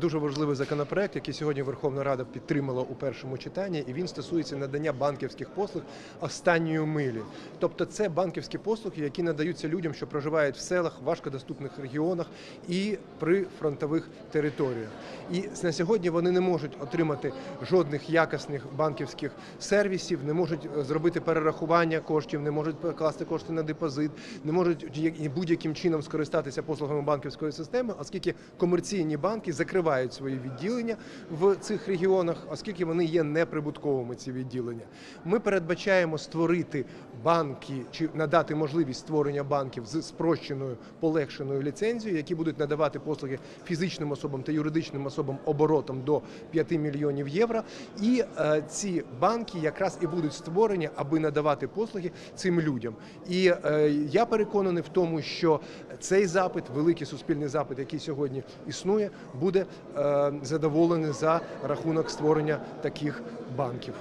Дуже важливий законопроект, який сьогодні Верховна Рада підтримала у першому читанні, і він стосується надання банківських послуг останньої милі. Тобто, це банківські послуги, які надаються людям, що проживають в селах, важкодоступних регіонах і при фронтових територіях. І на сьогодні вони не можуть отримати жодних якісних банківських сервісів, не можуть е, зробити перерахування коштів, не можуть покласти кошти на депозит, не можуть будь-яким чином скористатися послугами банківської системи, оскільки комерційні банки закривають свої відділення в цих регіонах, оскільки вони є неприбутковими. Ці відділення. Ми передбачаємо створити банки чи надати можливість створення банків з спрощеною полегшеною ліцензією, які будуть надавати послуги фізичним особам та юридичним особам оборотом до 5 мільйонів євро. І е, ці банки якраз і будуть створені, аби надавати послуги цим людям. І е, я переконаний в тому, що цей запит, великий суспільний запит, який сьогодні існує, буде е, задоволений за рахунок створення таких банків.